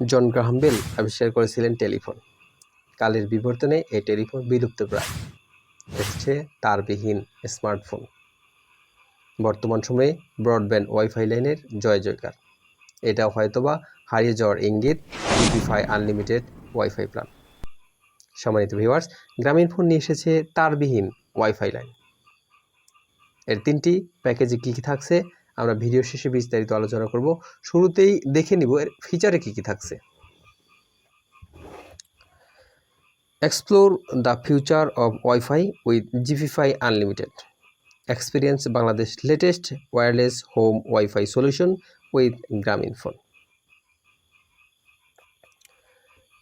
জন Graham bell আবিষ্কার করেছিলেন telephone. কালের বিবর্তনে এই টেলিফোন বিলুপ্ত প্রায়। এসছে তারবিহীন স্মার্টফোন। বর্তমান সময়ে ব্রডব্যান্ড ওয়াইফাই লাইনের জয় জয়কার। এটা হয়তোবা হারিয়ে যাওয়ার ইঙ্গিত জিপিফাই আনলিমিটেড ওয়াইফাই প্ল্যান সম্মানিত ভিউয়ার্স, গ্রামীণ ফোন নিয়ে এসেছে তারবিহীন ওয়াইফাই লাইন। এর তিনটি প্যাকেজে কী কী থাকছে আমরা ভিডিও শেষে বিস্তারিত আলোচনা করব। শুরুতেই দেখে নিব এর ফিচারে কী কী থাকছে। Explore the future of WiFi with GPFi unlimited experience Bangladesh latest wireless home WiFi solution with Grameen phone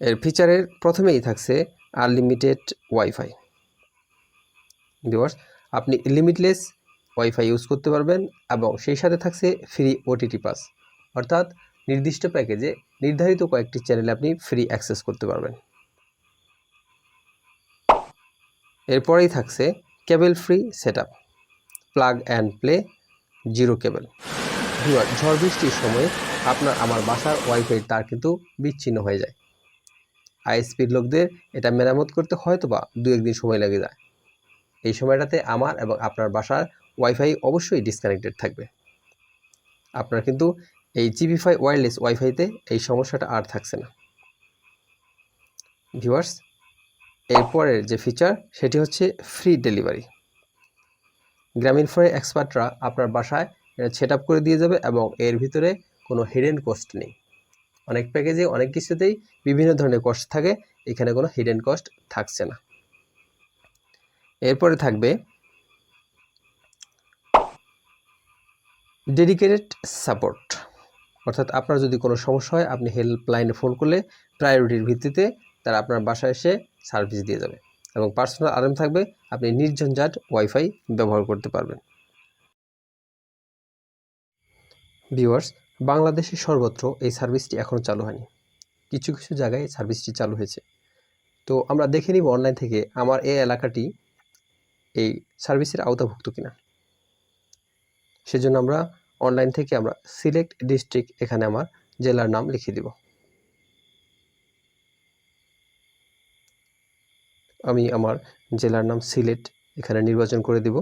এর ফিচারের প্রথমেই থাকছে আনলিমিটেড ওয়াইফাই ভিউয়ার্স আপনি লিমিটলেস ওয়াইফাই ইউজ করতে পারবেন এবং সেই সাথে থাকছে ফ্রি ওটিটি পাস অর্থাৎ নির্দিষ্ট প্যাকেজে নির্ধারিত কয়েকটি চ্যানেলে আপনি ফ্রি অ্যাক্সেস করতে পারবেন। এরপরেই থাকছে cable free set plug and play zero cable viewer ঝড় বৃষ্টির সময় আপনার, আমার বাসার ওয়াইফাই তার কিন্তু বিচ্ছিন্ন হয়ে যায়। আইএসপির লোকদের এটা মেরামত করতে হয়তো বা দু একদিন সময় লেগে যায়। এই সময়টাতে আমার এবং আপনার বাসার ওয়াইফাই অবশ্যই ডিসকানেক্টেড থাকবে। আপনার কিন্তু এই জিবিফাই ওয়্যারলেস ওয়াইফাইতে এই সমস্যাটা আর থাকছে না। ভিউয়ার্স এরপরের যে ফিচার সেটি হচ্ছে ফ্রি ডেলিভারি গ্রামীণ ফোনের এক্সপার্টরা আপনার বাসায় এটা সেট আপ করে দিয়ে যাবে এবং এর ভিতরে কোনো হিডেন কস্ট নেই। অনেক প্যাকেজে অনেক কিছুতেই বিভিন্ন ধরনের কস্ট থাকে, এখানে কোনো হিডেন কস্ট থাকছে না। এরপরে থাকবে ডেডিকেটেড সাপোর্ট। অর্থাৎ আপনার যদি কোনো সমস্যা হয়, আপনি হেল্পলাইনে ফোন করলে প্রায়োরিটির ভিত্তিতে তারা আপনার বাসায় এসে সার্ভিস দিয়ে যাবে এবং পার্সোনাল আরাম থাকবে, আপনি নির্ঝঞ্ঝাট ওয়াইফাই ব্যবহার করতে পারবেন। ভিউয়ার্স বাংলাদেশের সর্বত্র এই সার্ভিসটি এখনও চালু হয়নি। কিছু কিছু জায়গায় সার্ভিসটি চালু হয়েছে। তো আমরা দেখে নিব অনলাইন থেকে আমার এই এলাকাটি এই সার্ভিসের আওতাভুক্ত কিনা। সেজন্য আমরা অনলাইন থেকে আমরা সিলেক্ট ডিস্ট্রিক্ট এখানে আমার জেলার নাম লিখে দিব। আমি আমার জেলার নাম সিলেট এখানে নির্বাচন করে দিব।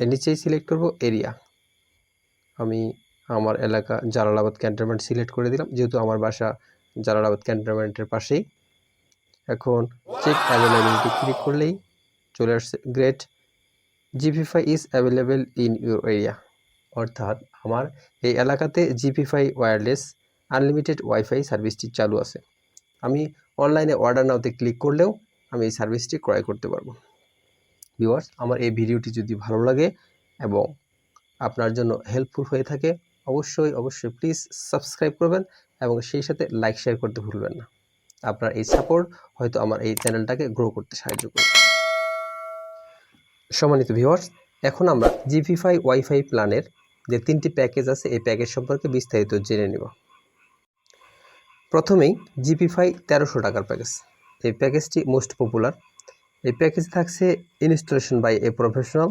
এর নিচেই সিলেক্ট করব এরিয়া আমি আমার এলাকা জালালাবাদ ক্যান্টনমেন্ট সিলেক্ট করে দিলাম, যেহেতু আমার বাসা জালালাবাদ ক্যান্টনমেন্টের পাশেই। এখন চেক অ্যাভেলেবিলিটি ক্লিক করলেই চলে আসছে great GPFi is available in your area অর্থাৎ আমার এই এলাকাতে জিপিফাই ওয়্যারলেস আনলিমিটেড ওয়াইফাই সার্ভিসটি চালু আছে। আমি অনলাইনে অর্ডার নাওতে ক্লিক করলেও আমি এই সার্ভিসটি ক্রয় করতে পারব। ভিউয়ার্স আমার এই ভিডিওটি যদি ভালো লাগে এবং আপনার জন্য হেল্পফুল হয়ে থাকে, অবশ্যই অবশ্যই প্লিজ সাবস্ক্রাইব করবেন এবং সেই সাথে লাইক শেয়ার করতে ভুলবেন না। আপনার এই সাপোর্ট হয়তো আমার এই চ্যানেলটাকে গ্রো করতে সাহায্য করবে। সম্মানিত ভিউয়ার্স এখন আমরা জিপিফাই ওয়াইফাই প্ল্যানের যে তিনটি প্যাকেজ আছে, এই প্যাকেজ সম্পর্কে বিস্তারিত জেনে নেব। প্রথমেই জিপিফাই তেরোশো টাকার প্যাকেজ এই প্যাকেজটি মোস্ট পপুলার এই প্যাকেজ থাকছে installation by a professional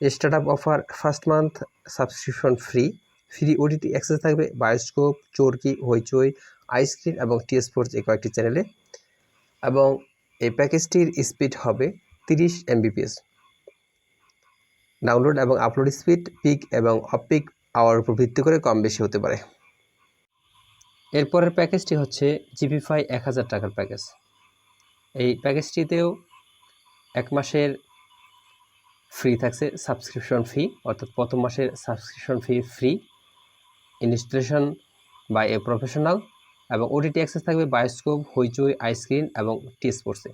start up offer first month subscription free free OTT access থাকবে বায়োস্কোপ চোরকি, হইচই আইসক্রিম এবং টি স্পোর্টস এই কয়েকটি চ্যানেলে এবং এই প্যাকেজটির স্পিড হবে তিরিশ এমবিপিএস ডাউনলোড এবং আপলোড স্পিড পিক এবং অফ পিক আওয়ার উপর ভিত্তি করে কম বেশি হতে পারে। এরপরের প্যাকেজটি হচ্ছে জিপিফাই এক হাজার টাকার প্যাকেজ এই প্যাকেজটিতেও এক মাসের ফ্রি থাকছে সাবস্ক্রিপশন ফি অর্থাৎ প্রথম মাসের subscription fee free installation by a professional এবং ওটিটি অ্যাক্সেস থাকবে বায়োস্কোপ হইচই আইস্ক্রিন এবং টি স্পোর্টসে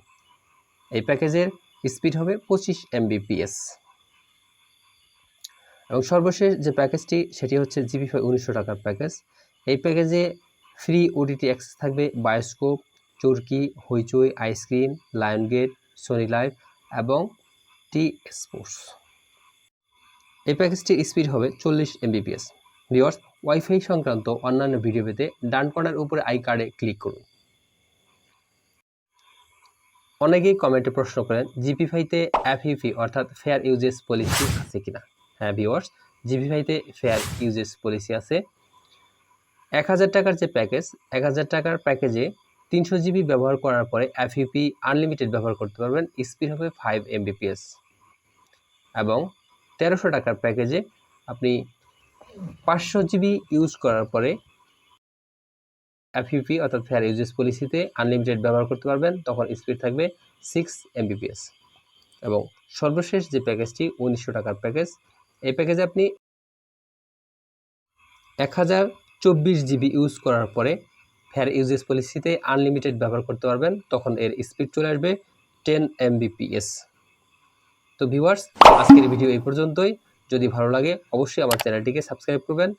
এই প্যাকেজের স্পিড হবে পঁচিশ এমবিপিএস এবং সর্বশেষ যে প্যাকেজটি, সেটি হচ্ছে জিবি ফাই উনিশশো টাকার প্যাকেজ। এই প্যাকেজে ফ্রি ওটিটি অ্যাক্সেস থাকবে Bioscope Chorki, Hoichoi, iScreen Lionsgate Sony LIV এবং টি স্পোর্টস এই প্যাকেজটির স্পিড হবে চল্লিশ এমবিপিএস ভিওর্স ওয়াইফাই সংক্রান্ত অন্যান্য ভিডিও পেতে ডান কর্নার উপরে আই কার্ডে ক্লিক করুন। অনেকেই কমেন্টে প্রশ্ন করেন, জিপি জিপিফাইতে এফইপি অর্থাৎ ফেয়ার ইউজেস পলিসি আছে কিনা। হ্যাঁ ভিওর্স জিপিফাইতে ফেয়ার ইউজেস পলিসি আছে। এক হাজার টাকার যে প্যাকেজ এক হাজার টাকার প্যাকেজে তিনশো জিবি ব্যবহার করার পরে এফইপি আনলিমিটেড ব্যবহার করতে পারবেন স্পিড হবে ফাইভ এমবিপিএস এবং তেরোশো টাকার প্যাকেজে আপনি পাঁচশো জিবি ইউজ করার পরে এফইপি অর্থাৎ ফেয়ার ইউজেস পলিসিতে আনলিমিটেড ব্যবহার করতে পারবেন, তখন স্পিড থাকবে সিক্স এমবিপিএস এবং সর্বশেষ যে প্যাকেজটি উনিশশো টাকার প্যাকেজ এই প্যাকেজে আপনি এক হাজার চব্বিশ জিবি ইউজ করার পরে ফেয়ার ইউজেস পলিসিতে আনলিমিটেড ব্যবহার করতে পারবেন। তখন এর স্পিড চলে আসবে টেন এমবিপিএস তো ভিউয়ার্স আজকের ভিডিও এই পর্যন্তই। যদি ভালো লাগে, অবশ্যই আমার চ্যানেলটিকে সাবস্ক্রাইব করবেন।